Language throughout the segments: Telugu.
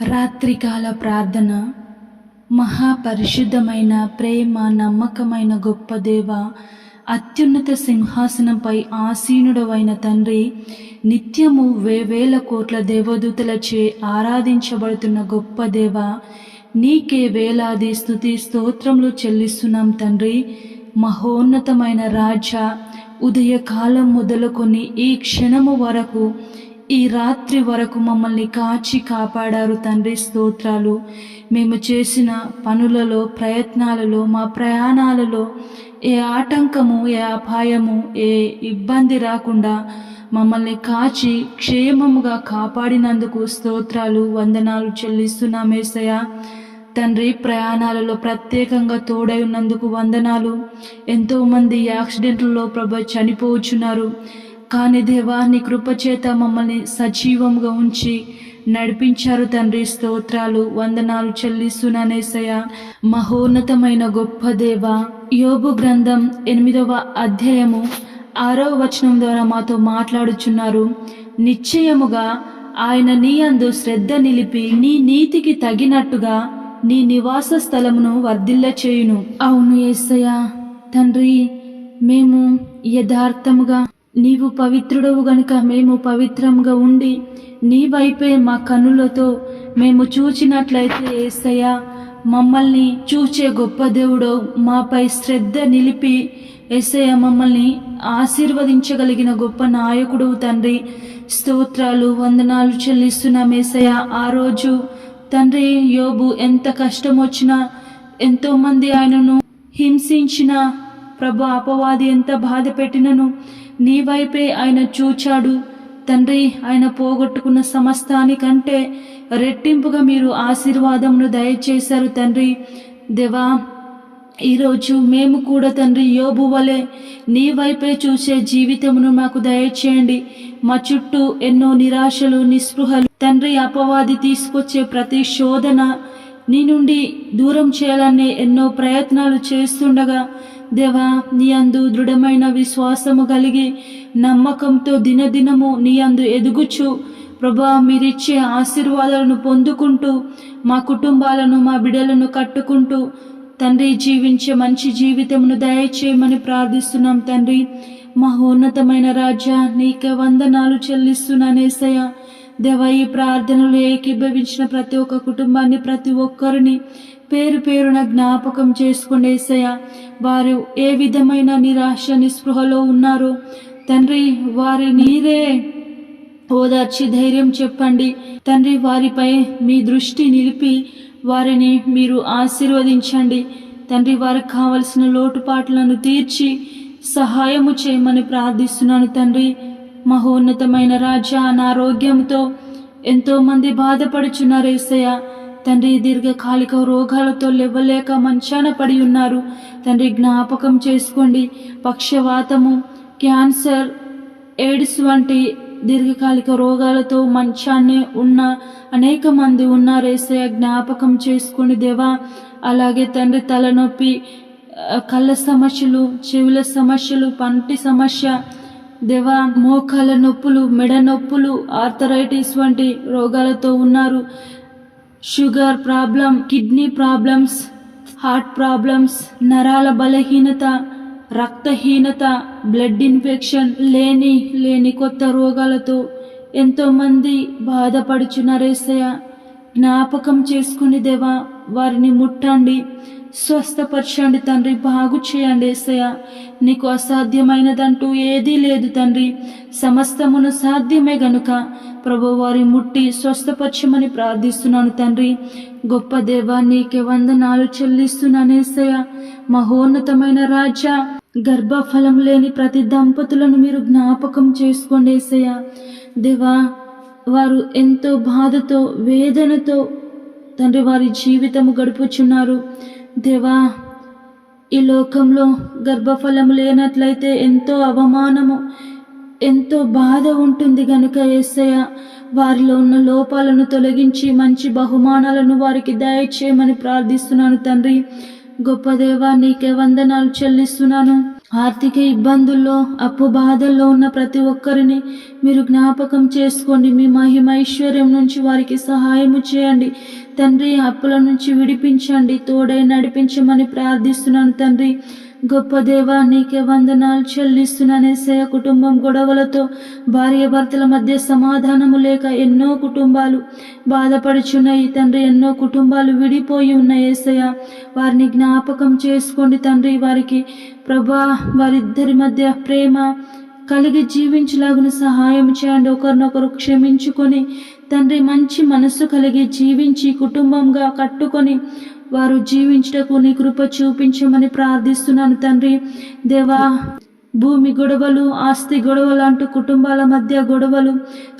రాత్రికాల ప్రార్థన. మహాపరిశుద్ధమైన ప్రేమ నమ్మకమైన గొప్ప దేవ అత్యున్నత సింహాసనంపై ఆసీనుడవైన తండ్రి నిత్యము వేవేల కోట్ల దేవదూతలచే ఆరాధించబడుతున్న గొప్ప దేవ నీకే వేలాది స్థుతి స్తోత్రములు చెల్లిస్తున్నాం తండ్రి. మహోన్నతమైన రాజ ఉదయకాలం మొదలుకొని ఈ క్షణము వరకు ఈ రాత్రి వరకు మమ్మల్ని కాచి కాపాడారు తండ్రి స్తోత్రాలు. మేము చేసిన పనులలో ప్రయత్నాలలో మా ప్రయాణాలలో ఏ ఆటంకము ఏ అపాయము ఏ ఇబ్బంది రాకుండా మమ్మల్ని కాచి క్షేమముగా కాపాడినందుకు స్తోత్రాలు వందనాలు చెల్లిస్తున్నామేసయ్య తండ్రి ప్రయాణాలలో ప్రత్యేకంగా తోడై ఉన్నందుకు వందనాలు. ఎంతోమంది యాక్సిడెంట్లలో ప్రభ చనిపోవచ్చున్నారు కానీ దేవా నీ కృపచేత మమ్మల్ని సజీవంగా ఉంచి నడిపించారు తండ్రి స్తోత్రాలు వందనాలు చెల్లిస్తున్నానేసయ మహోన్నతమైన గొప్ప దేవ యోబు గ్రంథం ఎనిమిదవ అధ్యాయము ఆరవ వచనం ద్వారా మాతో మాట్లాడుచున్నారు. నిశ్చయముగా ఆయన నీ అందు శ్రద్ధ నిలిపి నీ నీతికి తగినట్టుగా నీ నివాస స్థలమును వర్ధిల్ల చేయును. అవును ఏసయ్య. తండ్రి మేము యథార్థముగా నీవు పవిత్రుడవు గనుక మేము పవిత్రంగా ఉండి నీ వైపే మా కన్నులతో మేము చూచినట్లయితే ఏసయ్యా మమ్మల్ని చూచే గొప్ప దేవుడు మాపై శ్రద్ధ నిలిపి ఏసయ్య మమ్మల్ని ఆశీర్వదించగలిగిన గొప్ప నాయకుడు తండ్రి. స్తోత్రాలు వందనాలు చెల్లిస్తున్నాం ఏసయ్య. ఆ రోజు తండ్రి యోబు ఎంత కష్టం వచ్చినా ఎంతోమంది ఆయనను హింసించిన ప్రభు అపవాది ఎంత బాధ పెట్టినను నీ వైపే ఆయన చూచాడు. తండ్రి ఆయన పోగొట్టుకున్న సమస్తానికంటే రెట్టింపుగా మీరు ఆశీర్వాదమును దయచేశారు తండ్రి. దేవా ఈరోజు మేము కూడా తండ్రి యోబు వలె నీ వైపే చూసే జీవితమును మాకు దయచేయండి. మా చుట్టూ ఎన్నో నిరాశలు నిస్పృహలు తండ్రి అపవాది తీసుకొచ్చే ప్రతి శోధన నీ నుండి దూరం చేయాలనే ఎన్నో ప్రయత్నాలు చేస్తుండగా దేవా నీ అందు దృఢమైన విశ్వాసము కలిగి నమ్మకంతో దినదినము నీ అందు ఎదుగుచు ప్రభా మీరిచ్చే ఆశీర్వాదాలను పొందుకుంటూ మా కుటుంబాలను మా బిడ్డలను కట్టుకుంటూ తండ్రి జీవించే మంచి జీవితమును దయచేయమని ప్రార్థిస్తున్నాం తండ్రి మహోన్నతమైన రాజా నీకే వందనాలు చెల్లిస్తున్నానేసయ్యా దేవ ఈ ప్రార్థనలు ఏకీభవించిన ప్రతి ఒక్క కుటుంబాన్ని ప్రతి ఒక్కరిని పేరు పేరున జ్ఞాపకం చేసుకోండి వారు ఏ విధమైన నిరాశ నిస్పృహలో ఉన్నారో తండ్రి వారి నీరే ఓదార్చి ధైర్యం చెప్పండి. తండ్రి వారిపై మీ దృష్టి నిలిపి వారిని మీరు ఆశీర్వదించండి. తండ్రి వారికి కావలసిన లోటుపాట్లను తీర్చి సహాయము చేయమని ప్రార్థిస్తున్నాను తండ్రి. మహోన్నతమైన రాజా అనారోగ్యంతో ఎంతోమంది బాధపడుచున్నారు ఏసయ్య. తండ్రి దీర్ఘకాలిక రోగాలతో లేవలేక మంచాన పడి ఉన్నారు. తండ్రి జ్ఞాపకం చేసుకోండి. పక్షవాతము క్యాన్సర్ ఎయిడ్స్ వంటి దీర్ఘకాలిక రోగాలతో మంచాన్ని ఉన్న అనేక మంది ఉన్నారు జ్ఞాపకం చేసుకోండి దేవా. అలాగే తండ్రి తలనొప్పి కళ్ళ సమస్యలు చెవుల సమస్యలు పంటి సమస్య దేవా మోకాల నొప్పులు మెడ నొప్పులు ఆర్థరైటిస్ వంటి రోగాలతో ఉన్నారు. Sugar problem kidney problems heart problems నరాల బలహీనత రక్తహీనత బ్లడ్ ఇన్ఫెక్షన్ లేని లేని కొత్త రోగాలతో ఎంతోమంది బాధపడుచున్నారేసయ్య జ్ఞాపకం చేసుకుని దేవా వారిని ముట్టండి. స్వస్థపరచండి తండ్రి బాగు చేయండి ఏసయ్య. నీకు అసాధ్యమైనదంటూ ఏదీ లేదు తండ్రి. సమస్తమును సాధ్యమే గనుక ప్రభువారి ముట్టి స్వస్థపరచమని ప్రార్థిస్తున్నాను తండ్రి. గొప్ప దేవా నీకే వందనాలు చెల్లిస్తున్నాను ఏసయ్య. మహోన్నతమైన రాజా గర్భఫలం లేని ప్రతి దంపతులను మీరు జ్ఞాపకం చేసుకోండి ఏసయ దేవా వారు ఎంతో బాధతో వేదనతో తండ్రి వారి జీవితము గడుపుచున్నారు. దేవా ఈ లోకంలో గర్భఫలం లేనట్లయితే ఎంతో అవమానము ఎంతో బాధ ఉంటుంది గనుక యేసయ్య వారిలో ఉన్న లోపాలను తొలగించి మంచి బహుమానాలను వారికి దయచేయమని ప్రార్థిస్తున్నాను తండ్రి. గొప్ప దేవా నీకే వందనాలు చెల్లిస్తున్నాను. ఆర్థిక ఇబ్బందుల్లో అప్పు బాధల్లో ఉన్న ప్రతి ఒక్కరిని మీరు జ్ఞాపకం చేసుకోండి. మీ మహిమైశ్వర్యం నుంచి వారికి సహాయము చేయండి. తండ్రి అప్పుల నుంచి విడిపించండి తోడై నడిపించమని ప్రార్థిస్తున్నాను తండ్రి. గొప్ప దేవా నీకే వందనాలు చెల్లిస్తున్నానేసయ కుటుంబం గొడవలతో భార్య భర్తల మధ్య సమాధానము లేక ఎన్నో కుటుంబాలు బాధపడుచున్నాయి తండ్రి ఎన్నో కుటుంబాలు విడిపోయి ఉన్నాయి ఏసయ్య. వారిని జ్ఞాపకం చేసుకోండి తండ్రి. వారికి ప్రభా వారిద్దరి మధ్య ప్రేమ కలిగి జీవించలాగున సహాయం చేయండి. ఒకరినొకరు క్షమించుకొని తండ్రి మంచి మనస్సు కలిగి జీవించి కుటుంబంగా కట్టుకొని వారు జీవించటకు నీ కృప చూపించమని ప్రార్థిస్తున్నాను తండ్రి. దేవా భూమి గొడవలు ఆస్తి గొడవలు అంటూ కుటుంబాల మధ్య గొడవలు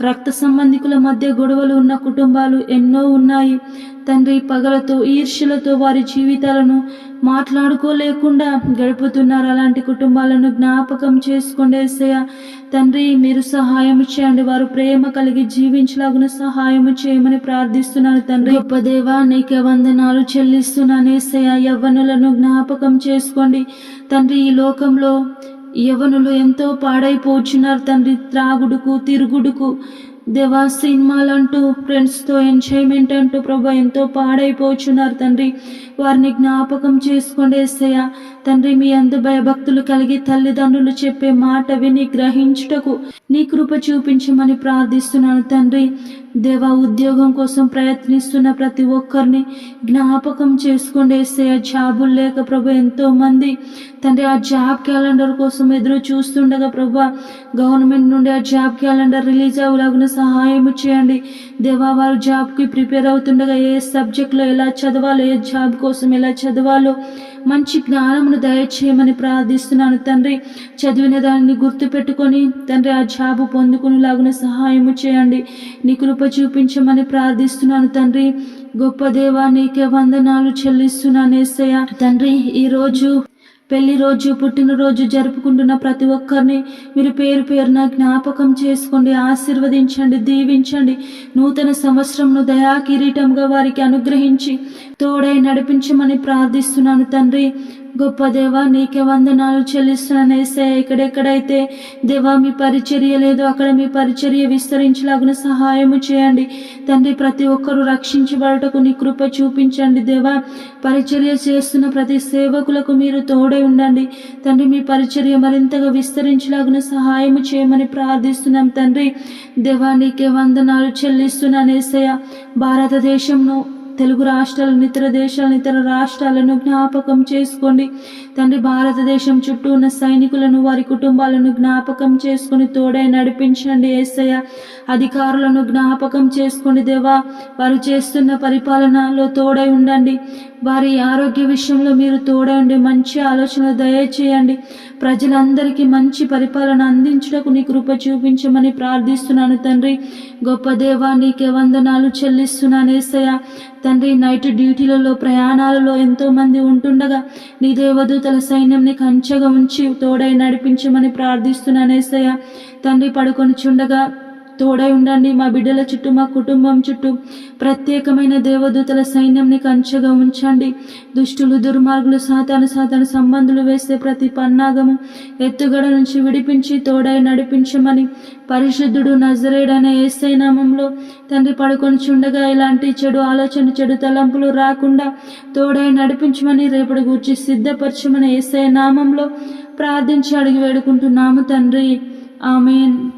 రక్త సంబంధికుల మధ్య గొడవలు ఉన్న కుటుంబాలు ఎన్నో ఉన్నాయి. తండ్రి పగలతో ఈర్ష్యలతో వారి జీవితాలను మాట్లాడుకోలేకుండా గడుపుతున్నారు. అలాంటి కుటుంబాలను జ్ఞాపకం చేసుకోండి ఏసయ్య తండ్రి మీరు సహాయం చేయండి. వారు ప్రేమ కలిగి జీవించలాగున సహాయం చేయమని ప్రార్థిస్తున్నాను తండ్రి. గొప్ప దేవా నీకే వందనాలు చెల్లిస్తున్నాను. ఏసయ యవ్వనులను జ్ఞాపకం చేసుకోండి. తండ్రి ఈ లోకంలో యవనులు ఎంతో పాడైపోచున్నారు తండ్రి త్రాగుడుకు తిరుగుడుకు. దేవా సినిమాలంటూ ఫ్రెండ్స్తో ఎంజాయ్మెంట్ అంటూ ప్రభా ఎంతో పాడైపోచున్నారు తండ్రి. వారిని జ్ఞాపకం చేసుకోండి ఎస్సయ్య తండ్రి మీ అందు భయభక్తులు కలిగి తల్లిదండ్రులు చెప్పే మాట విని గ్రహించుటకు నీ కృప చూపించమని ప్రార్థిస్తున్నాను తండ్రి. దేవా ఉద్యోగం కోసం ప్రయత్నిస్తున్న ప్రతి ఒక్కరిని జ్ఞాపకం చేసుకోండి ఆ జాబులు లేక ప్రభు ఎంతో మంది తండ్రి ఆ జాబ్ క్యాలెండర్ కోసం ఎదురు చూస్తుండగా ప్రభు గవర్నమెంట్ నుండి ఆ జాబ్ క్యాలెండర్ రిలీజ్ అవ్వలాగిన సహాయం చేయండి. దేవా వారు జాబ్కి ప్రిపేర్ అవుతుండగా ఏ సబ్జెక్ట్లో ఎలా చదవాలో ఏ జాబ్ కోసం ఎలా చదవాలో మంచి జ్ఞానమును దయచేయమని ప్రార్థిస్తున్నాను తండ్రి. చదివిన దానిని గుర్తుపెట్టుకొని తండ్రి ఆ జాబు పొందుకునేలాగున సహాయము చేయండి. నీ కృప చూపించమని ప్రార్థిస్తున్నాను తండ్రి. గొప్ప దేవా నీకే వందనాలు చెల్లిస్తున్నాను ఏసయ్య. తండ్రి ఈరోజు పెళ్ళి రోజు పుట్టినరోజు జరుపుకుంటున్న ప్రతి ఒక్కరిని మీరు పేరు పేరున జ్ఞాపకం చేసుకోండి ఆశీర్వదించండి దీవించండి. నూతన సంవత్సరంను దయా కిరీటంగా వారికి అనుగ్రహించి తోడై నడిపించమని ప్రార్థిస్తున్నాను తండ్రి. గొప్ప దేవా నీకే వందనాలు చెల్లిస్తున్నాను ఏసే ఎక్కడెక్కడైతే దేవా మీ పరిచర్య లేదో అక్కడ మీ పరిచర్య విస్తరించలాగిన సహాయము చేయండి. తండ్రి ప్రతి ఒక్కరూ రక్షించబడటకు నీ కృప చూపించండి దేవా. పరిచర్య చేస్తున్న ప్రతి సేవకులకు మీరు తోడై ఉండండి. తండ్రి మీ పరిచర్య మరింతగా విస్తరించలాగున సహాయము చేయమని ప్రార్థిస్తున్నాం తండ్రి. దేవా నీకే వందనాలు చెల్లిస్తున్నాను ఏసయ్య. భారతదేశంను తెలుగు రాష్ట్రాలను ఇతర దేశాలను ఇతర రాష్ట్రాలను జ్ఞాపకం చేసుకోండి. తండ్రి భారతదేశం చుట్టూ ఉన్న సైనికులను వారి కుటుంబాలను జ్ఞాపకం చేసుకొని తోడై నడిపించండి ఏసయ్య. అధికారులను జ్ఞాపకం చేసుకోండి దేవా. వారు చేస్తున్న పరిపాలనలో తోడై ఉండండి. వారి ఆరోగ్య విషయంలో మీరు తోడై ఉండి మంచి ఆలోచనలు దయచేయండి. ప్రజలందరికీ మంచి పరిపాలన అందించుటకు నీ కృప చూపించమని ప్రార్థిస్తున్నాను తండ్రి. గొప్ప దేవా నీకే వందనాలు చెల్లిస్తున్నాను ఏసయ్య. తండ్రి నైట్ డ్యూటీలలో ప్రయాణాలలో ఎంతో మంది ఉంటుండగా నీ దేవదూతల సైన్యంని కంచెగా ఉంచి తోడై నడిపించమని ప్రార్థిస్తున్నానేసయ్య తండ్రి పడుకొని చుండగా తోడై ఉండండి మా బిడ్డల చుట్టూ మా కుటుంబం చుట్టూ. ప్రత్యేకమైన దేవదూతల సైన్యంని కంచెగా ఉంచండి. దుష్టులు దుర్మార్గులు సాతాను సాతాను సంబంధులు వేసే ప్రతి పన్నాగము ఎత్తుగడ నుంచి విడిపించి తోడై నడిపించమని పరిశుద్ధుడు నజరేడనే ఏసై నామంలో తండ్రి పడుకొని చుండగా ఇలాంటి చెడు ఆలోచన చెడు తలంపులు రాకుండా తోడై నడిపించమని రేపటి గూర్చి సిద్ధపరచమని ఏసై నామంలో ప్రార్థించి అడిగి వేడుకుంటున్నాము తండ్రి. ఆమెన్.